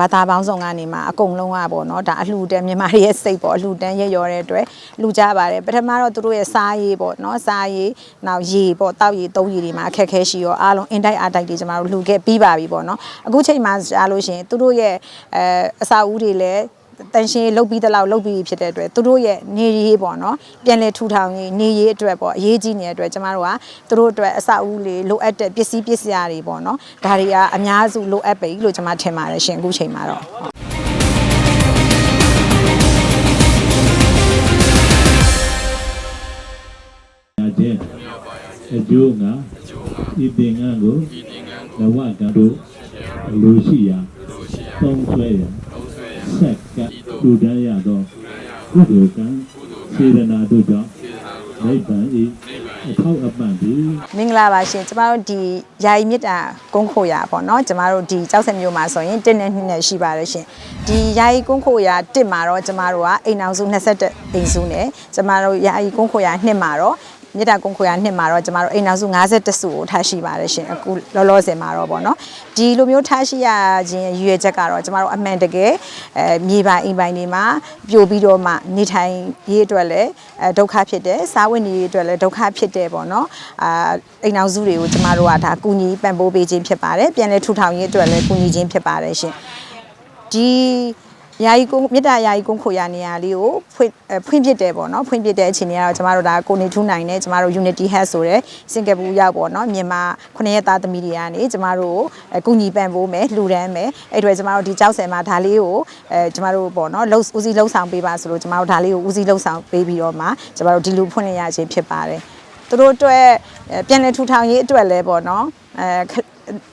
ဘာသာပေါင်းစုံကနေမှအကုန်လုံးကပေါ့နော်ဒါအလှူတန်းမြန်မာတွေရဲ့စိတ်ပေါ့အလှူတန်းရရောတဲ့အတွက်လှူကြပါတယ်ပထမတော့သူတို့ရဲ့စားရေးပေါ့နော်စားရေးနောက်ရေပေါ့တောက်ရေသုံးရေတွေမှာအခက်အခဲရှိရောအားလုံးအင်တိုက်အားတိုက်တွေကျမတို့လှူခဲ့ပြီးပါပြီပေါ့နော်အခုချိန်မှာကြားလို့ရှိရင်သူတို့ရဲ့အဲအစာအုပ်တွေလည်း တန်ရှင်လုတ်ပြီးတလောက်လုတ်ပြီးဖြစ်တဲ့အတွက်သူတို့ရဲ့နေရေးပေါ့နော်ပြန်လဲထူထောင်ရေးနေရေးအတွက်ပေါ့အရေးကြီးနေတဲ့အတွက်ကျမတို့ကသူတို့အတွက်အဆောက်အဦလေးလိုအပ်တဲ့ပစ္စည်းပစ္စည်းတွေပေါ့နော်ဒါတွေကအများစုလိုအပ်ပြီလို့ကျမထင်ပါတယ်ရှင်အခုချိန်မှာတော့ညာခြင်းအကျိုးငါဤသင်္ကန်းကိုနဝကံတို့လူရှိရာသုံးဆွဲရာ ဆက်ကလူတန်းရသောကုသိုလ်ကံစေတနာတို့ကြောင့်နိဗ္ဗာန်ဤအထောက်အပံ့သည်မင်္ဂလာပါရှင်ကျမတို့ဒီယာယီမြစ်တာကုန်းခိုရာပေါ့နော်ကျမတို့ဒီကြောက်စက်မျိုးမှာဆိုရင်1နဲ့2နဲ့ရှိပါတယ်ရှင်ဒီယာယီကုန်းခိုရာ1မှာတော့ကျမတို့ကအိမ်အောင်စု21အိမ်စုနဲ့ကျမတို့ယာယီကုန်းခိုရာ2မှာတော့ မြစ်တာကုန်းခွေရနှစ်မှာတော့ကျမတို့အိမ်နောက်စု51စုကိုထားရှိပါတယ်ရှင်အခုလောလောဆယ်မှာတော့ဗောနော်ဒီလိုမျိုးထားရှိရခြင်းရည်ရွယ်ချက်ကတော့ကျမတို့အမှန်တကယ်အဲမြေပိုင်အိမ်ပိုင်တွေမှာပြိုပြီးတော့မှနေထိုင်ရေးအတွက်လည်းအဲဒုက္ခဖြစ်တယ်စားဝတ်နေရေးအတွက်လည်းဒုက္ခဖြစ်တယ်ဗောနော်အာအိမ်နောက်စုတွေကိုကျမတို့ကဒါကူညီပံ့ပိုးပေးခြင်းဖြစ်ပါတယ်ပြန်လည်ထူထောင်ရေးအတွက်လည်းကူညီခြင်းဖြစ်ပါတယ်ရှင်ဒီ ယာယီကုန်းမြစ်တာယာယီကုန်းခိုရနေရာလေးကိုဖွင့်အဲဖွင့်ပြစ်တယ်ပေါ့နော်ဖွင့်ပြစ်တဲ့အချိန်လေးကတော့ကျမတို့ဒါကိုနေထူးနိုင်နဲ့ကျမတို့ Unity Health ဆိုတဲ့စင်ကာပူရောက်ပေါ့နော်မြန်မာခုနှစ်ရက်သားသမီးတွေကနေကျမတို့ကိုအကူညီပံ့ပိုးမယ်လှူဒန်းမယ်အဲ့အတွေကျမတို့ဒီကြောက်ဆယ်မှာဒါလေးကိုအဲကျမတို့ပေါ့နော်လှုပ်ဦးစီးလှုပ်ဆောင်ပေးပါဆိုလို့ကျမတို့ဒါလေးကိုဦးစီးလှုပ်ဆောင်ပေးပြီးတော့မှကျမတို့ဒီလိုဖွင့်ရရခြင်းဖြစ်ပါတယ်သူတို့အတွက်အဲပြန်လည်ထူထောင်ရေးအတွက်လည်းပေါ့နော် အဲခ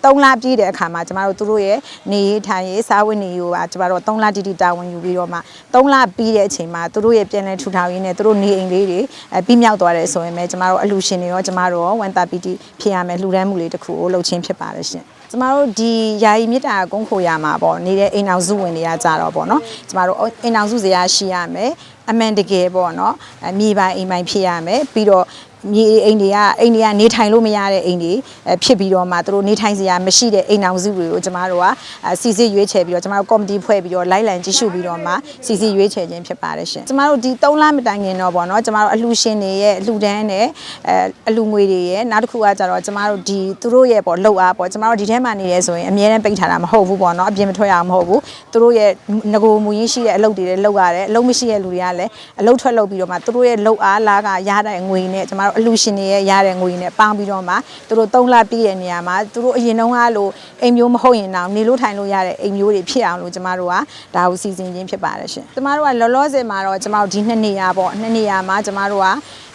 3လပြည့်တဲ့အခါမှာကျမတို့သူတို့ရဲ့နေရေးထိုင်ရေးစားဝတ်နေရေးကိုပါကျမတို့3လတိတိတာဝန်ယူပြီးတော့မှ3လပြီးတဲ့အချိန်မှာသူတို့ရဲ့ပြန်လည်ထူထောင်ရေးနဲ့သူတို့နေအိမ်လေးတွေအဲပြီးမြောက်သွားတယ်ဆိုရင်ပဲကျမတို့အလူရှင်တွေရောကျမတို့ရောဝန်တာပီတီဖြစ်ရမယ်လှူဒန်းမှုလေးတစ်ခုကိုလုပ်ချင်းဖြစ်ပါတယ်ရှင်ကျမတို့ဒီယာယီမြစ်တာကုန်းခိုရမှာပေါ့နေတဲ့အိမ်အောင်စုဝင်တွေကကြတော့ပေါ့နော်ကျမတို့အိမ်အောင်စုစရာရှိရမယ်အမှန်တကယ်ပေါ့နော်အမြေပိုင်အိမ်ပိုင်ဖြစ်ရမယ်ပြီးတော့ မြေအိမ်တွေကအိမ်တွေကနေထိုင်လို့မရတဲ့အိမ်တွေအဲဖြစ်ပြီးတော့မှသူတို့နေထိုင်စရာမရှိတဲ့အိမ်အောင်စုတွေကိုကျမတို့ကအဲစီစစ်ရွေးချယ်ပြီးတော့ကျမတို့ကော်မတီဖွဲ့ပြီးတော့လိုက်လံကြည့်ရှုပြီးတော့မှစီစစ်ရွေးချယ်ခြင်းဖြစ်ပါတယ်ရှင်ကျမတို့ဒီ3လမတိုင်ခင်တော့ပေါ့နော်ကျမတို့အလှူရှင်တွေရဲ့အလှူဒန်းနဲ့အဲအလှူငွေတွေရဲ့နောက်တစ်ခုကကြတော့ကျမတို့ဒီသူတို့ရဲ့ပေါ့လှုပ်အားပေါ့ကျမတို့ဒီထဲမှာနေရဲဆိုရင်အများနဲ့ပိတ်ထားတာမဟုတ်ဘူးပေါ့နော်အပြင်မထွက်ရအောင်မဟုတ်ဘူးသူတို့ရဲ့ငကိုမူရင်းရှိတဲ့အလုပ်တွေလည်းလုပ်ရတယ်အလုပ်မရှိတဲ့လူတွေကလည်းအလုပ်ထွက်လုပ်ပြီးတော့မှသူတို့ရဲ့လှုပ်အားလားကရတဲ့ငွေနဲ့ကျမတို့အလှူရှင်တွေရဲ့ရတဲ့ငွေနဲ့ပေါင်းပြီးတော့မှသူတို့3လပြည့်တဲ့နေရာမှာသူတို့အရင်တုန်းကလိုအိမ်မျိုးမဟုတ်ရင်တော့နေလို့ထိုင်လို့ရတဲ့အိမ်မျိုးတွေဖြစ်အောင်လို့ကျမတို့ကဒါကိုစီစဉ်ခြင်းဖြစ်ပါတယ်ရှင်ကျမတို့ကလောလောဆယ်မှာတော့ကျမတို့ဒီနှစ်နေရာပေါ့နှစ်နေရာမှာကျမတို့က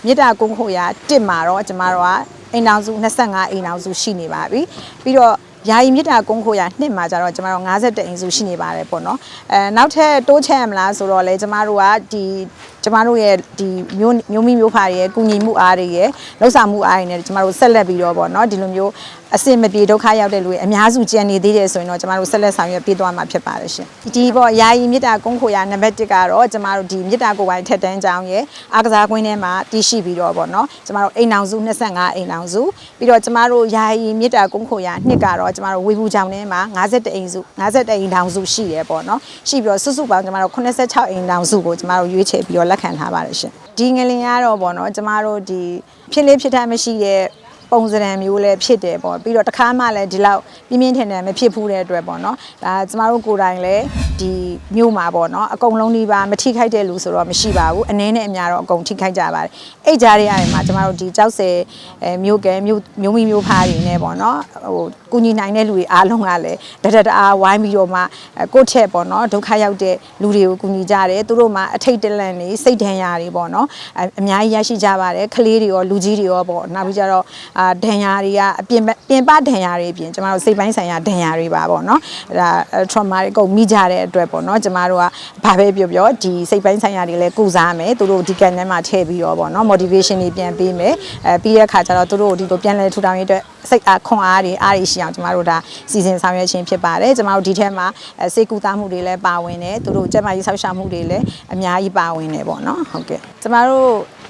မြေတာကုန်းခိုရာတစ်မှာတော့ကျမတို့ကအိမ်အောင်စု25အိမ်အောင်စုရှိနေပါပြီပြီးတော့ ယာယီမြစ်တာကုန်းခိုရနှစ်မှာကျတော့ကျမတို့51အိမ်စုရှိနေပါတယ်ပေါ့နော်အဲနောက်ထပ်တိုးချဲ့ရမလားဆိုတော့လေကျမတို့ကဒီကျမတို့ရဲ့ဒီမျိုးမျိုးမိမျိုးဖာတွေရဲ့ကုညီမှုအားတွေရဲ့လှုပ်ဆောင်မှုအားတွေနဲ့ကျမတို့ဆက်လက်ပြီးတော့ပေါ့နော်ဒီလိုမျိုး အစင်မပြေဒုက္ခရောက်တဲ့လူတွေအများစုကြံနေသေးတယ်ဆိုရင်တော့ကျမတို့ဆက်လက်ဆောင်ရွက်ပေးသွားမှာဖြစ်ပါတယ်ရှင်ဒီပေါ့ယာယီမြစ်တာကုန်းခိုရနံပါတ်1ကတော့ကျမတို့ဒီမြစ်တာကိုပိုင်းထက်တန်းကြောင်းရဲ့အားကစားကွင်းထဲမှာတည်ရှိပြီးတော့ပေါ့နော်ကျမတို့အိမ်အောင်စု25အိမ်အောင်စုပြီးတော့ကျမတို့ယာယီမြစ်တာကုန်းခိုရနှစ်ကတော့ကျမတို့ဝေဘူးချောင်းထဲမှာ51အိမ်စု51အိမ်တောင်စုရှိတယ်ပေါ့နော်ရှိပြီးတော့စုစုပေါင်းကျမတို့86အိမ်တောင်စုကိုကျမတို့ရွေးချယ်ပြီးတော့လက်ခံထားပါတယ်ရှင်ဒီငလင်ကတော့ပေါ့နော်ကျမတို့ဒီဖြစ်လေးဖြစ်ထမရှိတဲ့ ပုံစံမျိုးလည်းဖြစ်တယ်ပေါ့ပြီးတော့တခါမှလည်းဒီလောက်ပြင်းပြင်းထန်ထန်မဖြစ်ဘူးတဲ့အတွက်ပေါ့နော်ဒါကျမတို့ကိုယ်တိုင်လည်းဒီမျိုးမှာပေါ့နော်အကုန်လုံးဒီပါမထိခိုက်တဲ့လူဆိုတော့မရှိပါဘူးအနည်းနဲ့အများတော့အကုန်ထိခိုက်ကြပါတယ်အဲ့ကြားတွေရတယ်မှာကျမတို့ဒီကြောက်စဲအဲမျိုးကဲမျိုးမျိုးမီမျိုးဖားတွေနဲ့ပေါ့နော်ဟိုကုညီနိုင်တဲ့လူတွေအားလုံးကလည်းတတတအားဝိုင်းပြီးတော့မှကိုယ့်ထက်ပေါ့နော်ဒုက္ခရောက်တဲ့လူတွေကိုကုညီကြတယ်သူတို့မှအထိတ်တလန့်နေစိတ်ဒဏ်ရာတွေပေါ့နော်အအများကြီးရရှိကြပါတယ်ကလေးတွေရောလူကြီးတွေရောပေါ့နောက်ပြီးကြတော့အာဒဏ်ရာတွေကအပြင်ပပြင်ပဒဏ်ရာတွေအပြင်ကျမတို့စိတ်ပိုင်းဆိုင်ရာဒဏ်ရာတွေပါပေါ့နော်အဲဒါ trauma တွေအကုန်မိကြတဲ့အတွက်ပေါ့နော်ကျမတို့ကဘာပဲပြောပြောဒီစိတ်ပိုင်းဆိုင်ရာတွေလည်းကုစားမယ်သူတို့ဒီကန်ထဲမှာထည့်ပြီးတော့ပေါ့နော် motivation တွေပြန်ပေးမယ်အဲပြီးတဲ့အခါကျတော့သူတို့ဒီလိုပြန်လဲထူထောင်ရေးအတွက်စိတ်အားခွန်အားတွေအားတွေရှိအောင်ကျမတို့ဒါစီစဉ်ဆောင်ရွက်ခြင်းဖြစ်ပါတယ်ကျမတို့ဒီထဲမှာအဲစိတ်ကူသားမှုတွေလည်းပါဝင်တယ်သူတို့ကျန်းမာရေးဆောက်ရှောက်မှုတွေလည်းအများကြီးပါဝင်တယ်ပေါ့နော်ဟုတ်ကဲ့ကျမတို့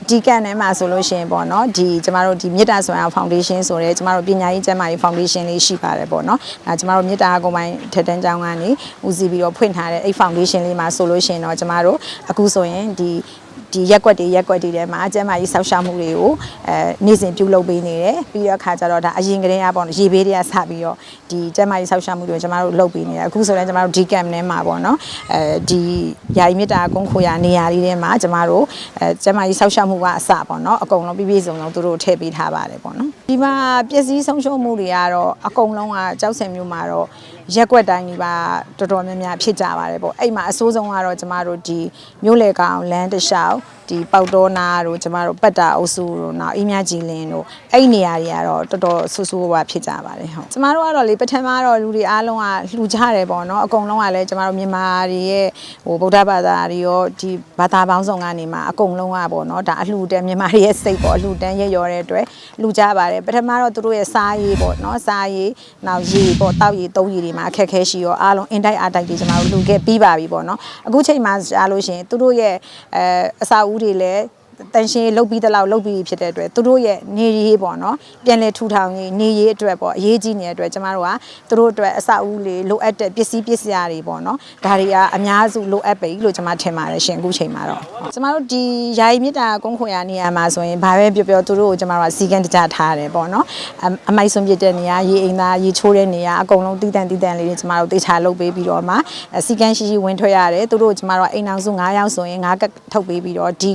ဒီကန်ထဲမှာဆိုလို့ရှိရင်ပေါ့နော်ဒီကျမတို့ဒီမေတ္တာဆွမ်းအောင်ဖောင်ဒေးရှင်းဆိုတဲ့ကျမတို့ပညာရေးကျန်းမာရေးဖောင်ဒေးရှင်းလေးရှိပါတယ်ပေါ့နော်ဒါကျမတို့မေတ္တာကုံပိုင်းထက်တန်းကျောင်းကနေဦးစီးပြီးတော့ဖွင့်ထားတဲ့အဲ့ဖောင်ဒေးရှင်းလေးမှာဆိုလို့ရှိရင်တော့ကျမတို့အခုဆိုရင်ဒီ ဒီရက်ကွက်တွေရက်ကွက်တွေထဲမှာကျန်းမာရေးဆောက်ရှောက်မှုတွေကိုအဲနေ့စဉ်ပြုလုပ်ပေးနေတယ်ပြီးတော့ခါကြတော့ဒါအရင်ကတည်းကပေါ့နော်ရေဘေးတွေကစပြီးတော့ဒီကျန်းမာရေးဆောက်ရှောက်မှုတွေကိုကျမတို့လုပ်ပေးနေတယ်အခုဆိုရင်ကျမတို့ဒီ camp ထဲမှာပေါ့နော်အဲဒီယာယီမြစ်တာကုန်းခိုရာနေရာလေးထဲမှာကျမတို့အဲကျန်းမာရေးဆောက်ရှောက်မှုကအစပေါ့နော်အကုန်လုံးပြည့်ပြည့်စုံစုံသူတို့ထည့်ပေးထားပါတယ်ပေါ့နော်ဒီမှာပစ္စည်းဆုံးရှုံးမှုတွေကတော့အကုန်လုံးကကြောက်စင်မျိုးမှာတော့ရက်ကွက်တိုင်းဒီပါတော်တော်များများဖြစ်ကြပါတယ်ပေါ့အဲ့မှာအဆိုးဆုံးကတော့ကျမတို့ဒီမြို့လေကောင်လမ်းတစ်လျှောက်ဒီပေါတော်နာတို့ကျမတို့ပတ်တာအုပ်စုတို့နောက်အင်းမြကြည်လင်းတို့အဲ့ဒီနေရာတွေကတော့တော်တော်ဆူဆူဝါဖြစ်ကြပါတယ်ဟုတ်ကျမတို့ကတော့လေပထမတော့လူတွေအားလုံးကလှူကြတယ်ပေါ့နော်အကုန်လုံးကလည်းကျမတို့မြန်မာတွေရဲ့ဟိုဗုဒ္ဓဘာသာတွေရောဒီဘာသာပေါင်းစုံကနေမှအကုန်လုံးကပေါ့နော်ဒါအလှူတန်းမြန်မာတွေရဲ့စိတ်ပေါ့အလှူတန်းရရောတဲ့အတွက်လှူကြပါတယ်ပထမတော့သူတို့ရဲ့စားရေးပေါ့နော်စားရေးနောက်ရေပေါ့တောက်ရေသုံးရေတွေမှာအခက်အခဲရှိရောအားလုံးအင်တိုက်အားတိုက်တွေကျမတို့လှူခဲ့ပြီးပါပြီပေါ့နော်အခုချိန်မှာကြားလို့ရှိရင်သူတို့ရဲ့အဲအစာဦးတွေလည်း တန်ရှင်လုတ်ပြီးတလောက်လုတ်ပြီးဖြစ်တဲ့အတွက်သူတို့ရဲ့နေရေးပေါ့နော်ပြန်လဲထူထောင်ရေးနေရေးအတွက်ပေါ့အရေးကြီးနေတဲ့အတွက်ကျမတို့ကသူတို့အတွက်အဆောက်အဦလေးလိုအပ်တဲ့ပစ္စည်းပစ္စည်းတွေပေါ့နော်ဒါတွေကအများစုလိုအပ်ပြီလို့ကျွန်မထင်ပါတယ်ရှင်အခုချိန်မှာတော့ကျမတို့ဒီယာယီမြစ်တာကုန်းခွေရနေရာမှာဆိုရင်ဘာပဲပြောပြောသူတို့ကိုကျမတို့ကစီကံတကြထားတယ်ပေါ့နော်အအမိုက်ဆုံးပြတဲ့နေရာရေအိမ်သားရေချိုးတဲ့နေရာအကုန်လုံးတည်တံ့တည်တံ့လေးတွေကျမတို့တေချာလုပ်ပေးပြီးတော့မှစီကံရှိရှိဝင်ထွက်ရတယ်သူတို့ကိုကျမတို့ကအိမ်အောင်စု9ယောက်ဆိုရင်9ကပ်ထုတ်ပေးပြီးတော့ဒီ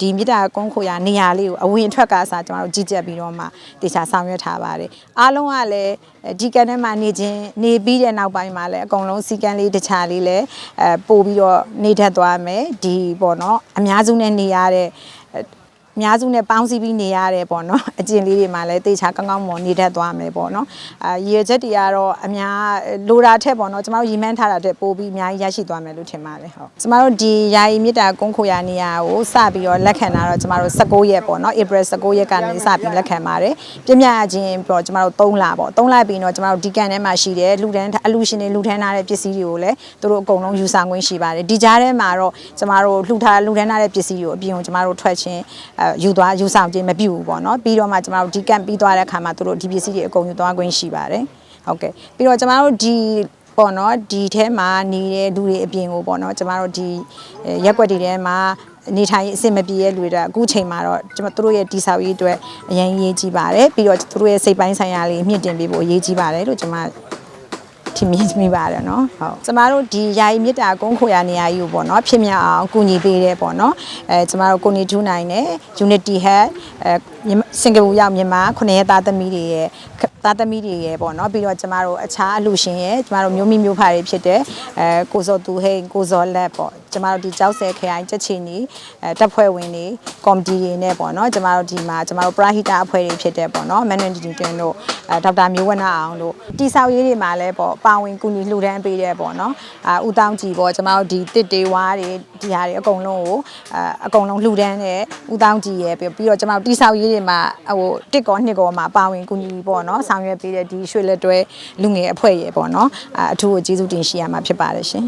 ဒီမြစ်တာကုန်းခွေရနေရာလေးကိုအဝင်အထွက်ကစားကျမတို့ကြီးကြပ်ပြီးတော့မှတေချာဆောင်ရွက်ထားပါတယ်အားလုံးကလည်းဒီကန်ထဲမှာနေခြင်းနေပြီးတဲ့နောက်ပိုင်းမှာလည်းအကုန်လုံးစီကံလေးတခြားလေးလည်းအဲပို့ပြီးတော့နေထက်သွားမယ်ဒီပေါ့နော်အများစုနဲ့နေရတဲ့ အများစုနဲ့ပေါင်းစည်းပြီးနေရတယ်ပေါ့နော်အကျင့်လေးတွေမှာလည်းတေချာကောင်းကောင်းမွန်နေတတ်သွားမယ်ပေါ့နော်အာရည်ရွယ်ချက်တွေကတော့အများလိုတာထက်ပေါ့နော်ကျမတို့ရည်မှန်းထားတာတက်ပို့ပြီးအများကြီးရရှိသွားမယ်လို့ထင်ပါတယ်ဟုတ်ကျမတို့ဒီယာယီမြစ်တာကုန်းခိုရာနေရာကိုစပြီးတော့လက်ခံတာတော့ကျမတို့16ရက်ပေါ့နော် April 16ရက်ကနေစပြီးလက်ခံပါတယ်ပြည့်မြတ်ခြင်းပေါ့ကျမတို့3လပေါ့3လပြီးတော့ကျမတို့ဒီကန်ထဲမှာရှိတဲ့လူတန်းအလူရှင်တွေလူထမ်းထားတဲ့ပစ္စည်းတွေကိုလည်းသူတို့အကုန်လုံးယူဆောင်ခွင့်ရှိပါတယ်ဒီကြားထဲမှာတော့ကျမတို့လှူထားလူထမ်းထားတဲ့ပစ္စည်းတွေကိုအပြင်ကိုကျမတို့ထွက်ခြင်းအဲယူသွားယူဆောင်ခြင်းမပြုဘူးပေါ့နော်ပြီးတော့မှကျမတို့ဒီကန်ပြီးသွားတဲ့အခါမှာသူတို့ဒီပစ္စည်းတွေအကုန်ယူသွားခွင့်ရှိပါတယ်ဟုတ်ကဲ့ပြီးတော့ကျမတို့ဒီပေါ့နော်ဒီထဲမှာနေတဲ့လူတွေအပြင်ကိုပေါ့နော်ကျမတို့ဒီအဲရက်ွက်တွေထဲမှာနေထိုင်ရေးအဆင်မပြေတဲ့လူတွေတော့အခုချိန်မှာတော့ကျမတို့ရဲ့တိဆောက်ရေးအတွက်အရင်ရေးကြည့်ပါတယ်ပြီးတော့သူတို့ရဲ့စိတ်ပိုင်းဆိုင်ရာလေးမြင့်တင်ပေးဖို့အရေးကြီးပါတယ်လို့ကျမ ထင်မြင်မိပါတယ်နော်ဟုတ်ကျမတို့ဒီယာယီမြစ်တာကုန်းခိုရာနေရာကြီးကိုပေါ့နော်ဖြစ်မြောက်အောင်ကူညီပေးတယ်ပေါ့နော်အဲကျမတို့ကိုနေထူးနိုင်နဲ့ Unity Head အဲမြန်မာစင်ကာပူရောက်မြန်မာခုနှစ်ရက်သားသမီးတွေရဲ့သားသမီးတွေရဲ့ပေါ့နော်ပြီးတော့ကျမတို့အခြားအလူရှင်ရဲ့ကျမတို့မျိုးမိမျိုးဖာတွေဖြစ်တဲ့အဲကိုစောသူဟိန်ကိုစောလက်ပေါ့ကျမတို့ဒီကြောက်ဆဲခရိုင်ချက်ချီနီအဲတပ်ဖွဲ့ဝင်တွေကော်မတီတွေနဲ့ပေါ့နော်ကျမတို့ဒီမှာကျမတို့ပရာဟိတအဖွဲ့တွေဖြစ်တဲ့ပေါ့နော်မန်နွန်ဒီတီတင်တို့အဲဒေါက်တာမျိုးဝနအောင်တို့တိဆောက်ရေးတွေမှာလည်းပေါ့ပါဝင်ကူညီလှူဒန်းပေးတဲ့ပေါ့နော်အာဦးတောင်းကြည်ပေါ့ကျမတို့ဒီတစ်တေဝါတွေဒီဟာတွေအကုန်လုံးကိုအဲအကုန်လုံးလှူဒန်းတဲ့ဦးတောင်းကြည်ရဲ့ပြီးပြီးတော့ကျမတို့တိဆောက်ရေးတွေမှာဟိုတစ်ကောနှစ်ကောမှာပါဝင်ကူညီပေါ့နော်ဆောင်ရွက်ပေးတဲ့ဒီရွှေလက်တွဲလူငယ်အဖွဲ့ရဲ့ပေါ့နော်အာအထူးကိုကျေးဇူးတင်ရှိရမှာဖြစ်ပါတယ်ရှင်